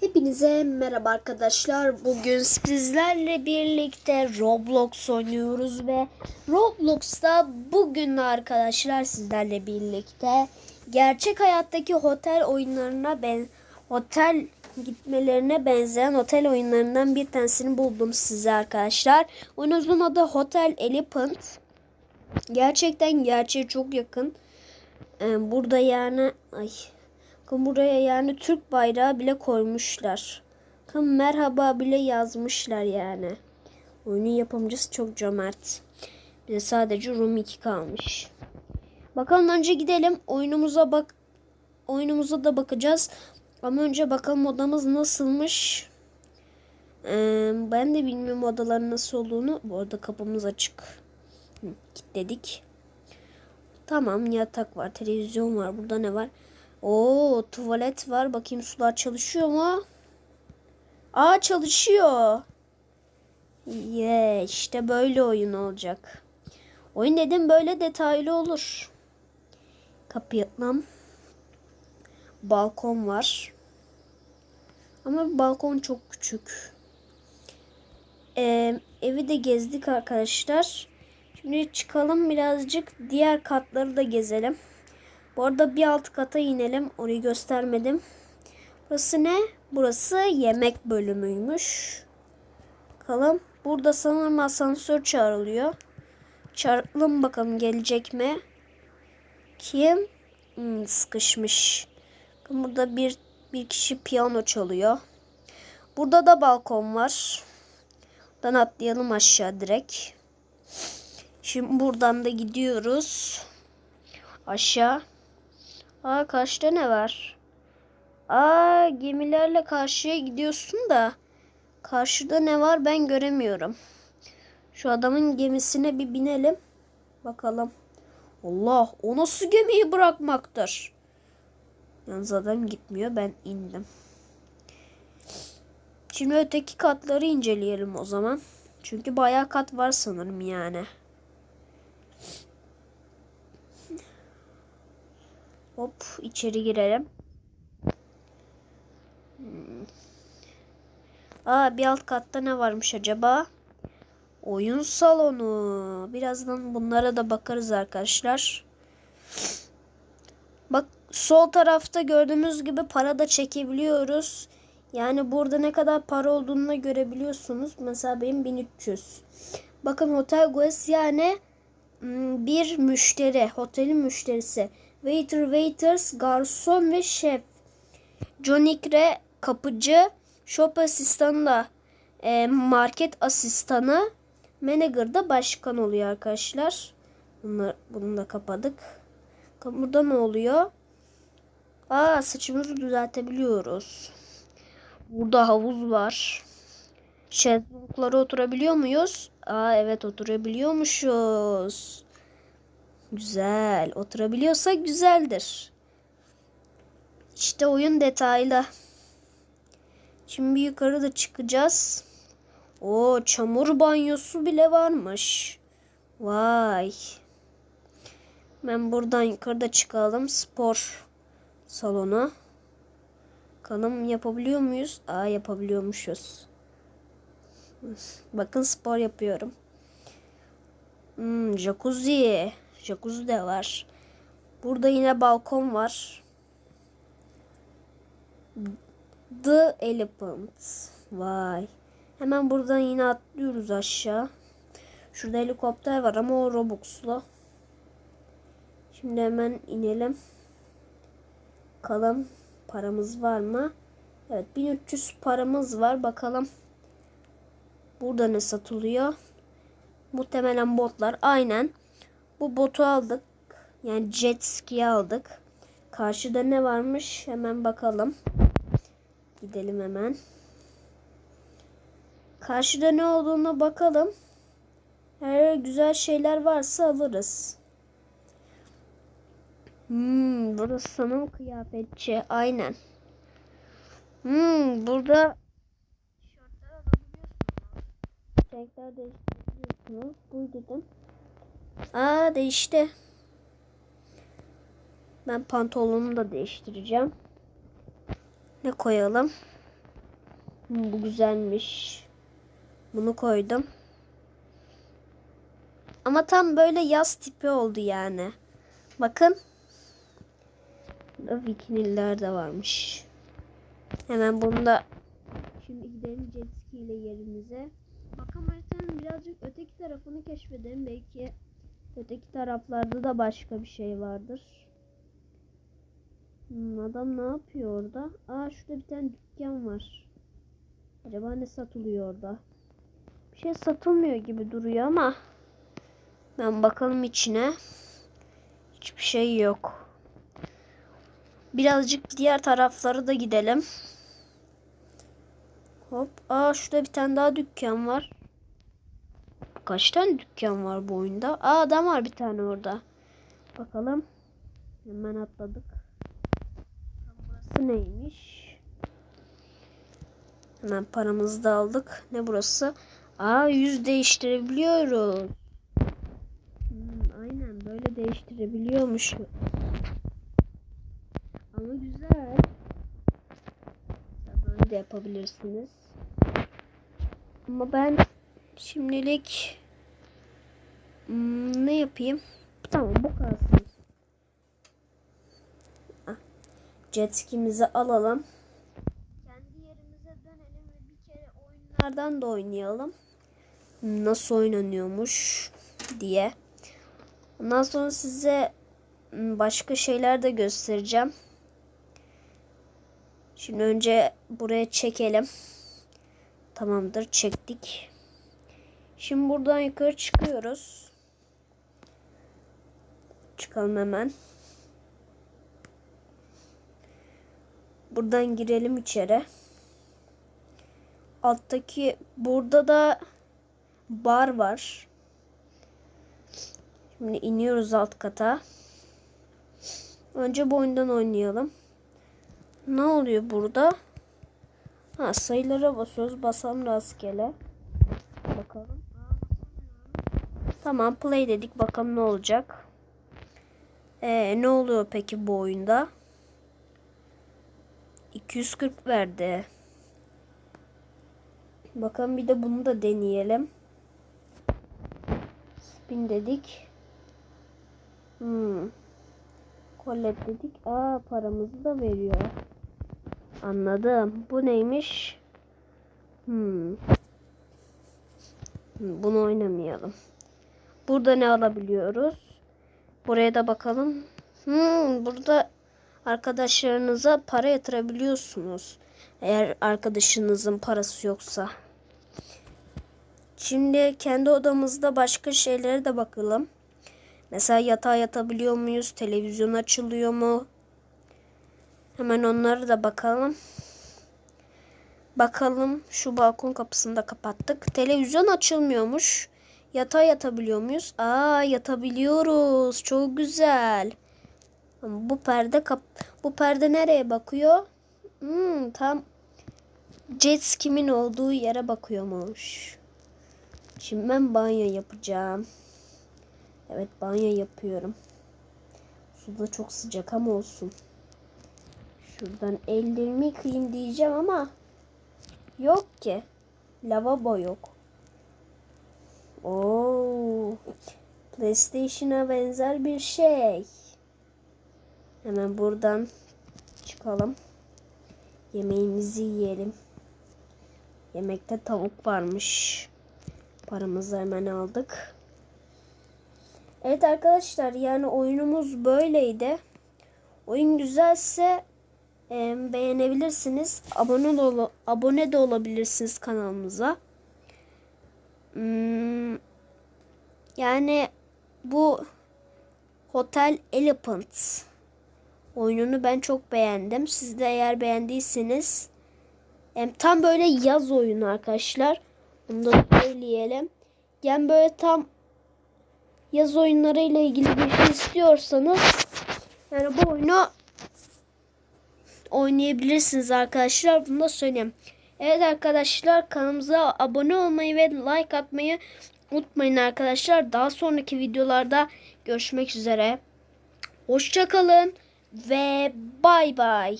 Hepinize merhaba arkadaşlar. Bugün sizlerle birlikte Roblox oynuyoruz ve Roblox'ta bugün arkadaşlar sizlerle birlikte gerçek hayattaki otel oyunlarına ben otel gitmelerine benzeyen otel oyunlarından bir tanesini buldum size arkadaşlar. Oyunumuzun adı Hotel Elephant. Gerçekten gerçeğe çok yakın. Ee, burada yani ay Bakın buraya yani Türk bayrağı bile koymuşlar. Bakın merhaba bile yazmışlar yani. Oyunun yapımcısı çok cömert. Bize sadece Room 2 kalmış. Bakalım önce gidelim. Oyunumuza bak oyunumuza da bakacağız. Ama önce bakalım odamız nasılmış. Ee, ben de bilmiyorum odaların nasıl olduğunu. Bu arada kapımız açık. Kilitledik. Tamam yatak var, televizyon var. Burada ne var? Oo tuvalet var. Bakayım sular çalışıyor mu? Aa çalışıyor. Yeah, işte böyle oyun olacak. Oyun dedim böyle detaylı olur. Kapı yatmam. Balkon var. Ama balkon çok küçük. Ee, evi de gezdik arkadaşlar. Şimdi çıkalım birazcık diğer katları da gezelim. Bu arada bir alt kata inelim. Orayı göstermedim. Burası ne? Burası yemek bölümüymüş. Bakalım. Burada sanırım asansör çağrılıyor. Çağıralım bakalım gelecek mi? Kim? Hmm, sıkışmış. Burada bir, bir kişi piyano çalıyor. Burada da balkon var. Buradan atlayalım aşağı direkt. Şimdi buradan da gidiyoruz. Aşağı. Aa karşıda ne var? Aa gemilerle karşıya gidiyorsun da karşıda ne var ben göremiyorum. Şu adamın gemisine bir binelim. Bakalım. Allah o nasıl gemiyi bırakmaktır? Yalnız adam gitmiyor ben indim. Şimdi öteki katları inceleyelim o zaman. Çünkü bayağı kat var sanırım yani. Hop içeri girelim. Hmm. Aa bir alt katta ne varmış acaba? Oyun salonu. Birazdan bunlara da bakarız arkadaşlar. Bak sol tarafta gördüğünüz gibi para da çekebiliyoruz. Yani burada ne kadar para olduğunu görebiliyorsunuz. Mesela benim 1300. Bakın Hotel Guest yani hmm, bir müşteri. Otelin müşterisi. Waiter, waiters, garson ve şef. Jonikre kapıcı, shop asistanı da e, market asistanı, manager da başkan oluyor arkadaşlar. Bunu, bunu da kapadık. Burada ne oluyor? Aa saçımızı düzeltebiliyoruz. Burada havuz var. Şezlonglara oturabiliyor muyuz? Aa evet oturabiliyormuşuz. Güzel. Oturabiliyorsa güzeldir. İşte oyun detaylı. Şimdi yukarı da çıkacağız. O çamur banyosu bile varmış. Vay. Ben buradan yukarıda çıkalım. Spor salonu. Bakalım yapabiliyor muyuz? Aa yapabiliyormuşuz. Bakın spor yapıyorum. Hmm, jacuzzi. Jacuzzi de var. Burada yine balkon var. The Elephant. Vay. Hemen buradan yine atlıyoruz aşağı. Şurada helikopter var ama o Robux'lu. Şimdi hemen inelim. Bakalım paramız var mı? Evet 1300 paramız var. Bakalım burada ne satılıyor? Muhtemelen botlar. Aynen. Bu botu aldık. Yani jet ski aldık. Karşıda ne varmış? Hemen bakalım. Gidelim hemen. Karşıda ne olduğunu bakalım. Eğer güzel şeyler varsa alırız. Hmm, burası sanırım kıyafetçi. Aynen. Hmm, burada tişörtler alabiliyorsunuz. Renkler değiştirebiliyorsunuz. Bu dedim. Aa değişti. Ben pantolonumu da değiştireceğim. Ne koyalım? Hmm, Bu güzelmiş. Bunu koydum. Ama tam böyle yaz tipi oldu yani. Bakın. Burada de varmış. Hemen bunu da şimdi gidelim jet ski ile yerimize. Bakalım haritanın birazcık öteki tarafını keşfedelim. Belki öteki taraflarda da başka bir şey vardır. Hmm, adam ne yapıyor orada? Aa şurada bir tane dükkan var. Acaba ne satılıyor orada? Bir şey satılmıyor gibi duruyor ama ben bakalım içine. Hiçbir şey yok. Birazcık diğer taraflara da gidelim. Hop. Aa şurada bir tane daha dükkan var. Kaç tane dükkan var bu oyunda? Aa adam var bir tane orada. Bakalım. Hemen atladık. Burası neymiş? Hemen paramızı da aldık. Ne burası? Aa yüz değiştirebiliyoruz. Hmm, aynen böyle değiştirebiliyormuş. Ama güzel. Böyle de yapabilirsiniz. Ama ben şimdilik hmm, ne yapayım? Tamam bu kalsın. Ah, Jet ski'mizi alalım. Kendi yerimize dönelim ve bir kere oyunlardan da oynayalım. Nasıl oynanıyormuş diye. Ondan sonra size hmm, başka şeyler de göstereceğim. Şimdi önce buraya çekelim. Tamamdır çektik. Şimdi buradan yukarı çıkıyoruz. Çıkalım hemen. Buradan girelim içeri. Alttaki burada da bar var. Şimdi iniyoruz alt kata. Önce bu oyundan oynayalım. Ne oluyor burada? Ha sayılara basıyoruz. Basalım rastgele. Bakalım. Tamam play dedik. Bakalım ne olacak. Ee, ne oluyor peki bu oyunda? 240 verdi. Bakalım bir de bunu da deneyelim. Spin dedik. Hmm. Collet dedik. Aa paramızı da veriyor. Anladım. Bu neymiş? Hmm. Hmm, Bunu oynamayalım. Burada ne alabiliyoruz? Buraya da bakalım. Hmm, burada arkadaşlarınıza para yatırabiliyorsunuz. Eğer arkadaşınızın parası yoksa. Şimdi kendi odamızda başka şeylere de bakalım. Mesela yatağa yatabiliyor muyuz? Televizyon açılıyor mu? Hemen onları da bakalım. Bakalım şu balkon kapısını da kapattık. Televizyon açılmıyormuş. Yatağa yatabiliyor muyuz? Aa yatabiliyoruz. Çok güzel. Bu perde kap bu perde nereye bakıyor? Hmm, tam jet ski'min olduğu yere bakıyormuş. Şimdi ben banyo yapacağım. Evet banyo yapıyorum. Su da çok sıcak ama olsun. Şuradan ellerimi yıkayayım diyeceğim ama yok ki. Lavabo yok. Oo. PlayStation'a benzer bir şey. Hemen buradan çıkalım. Yemeğimizi yiyelim. Yemekte tavuk varmış. Paramızı hemen aldık. Evet arkadaşlar yani oyunumuz böyleydi. Oyun güzelse e, beğenebilirsiniz. Abone abone de olabilirsiniz kanalımıza. Hmm, yani bu Hotel Elephant oyununu ben çok beğendim. Siz de eğer beğendiyseniz em, tam böyle yaz oyunu arkadaşlar. Onu da söyleyelim. Yani böyle tam yaz oyunları ile ilgili bir şey istiyorsanız yani bu oyunu oynayabilirsiniz arkadaşlar. Bunu da söyleyeyim. Evet arkadaşlar kanalımıza abone olmayı ve like atmayı unutmayın arkadaşlar. Daha sonraki videolarda görüşmek üzere. Hoşçakalın ve bay bay.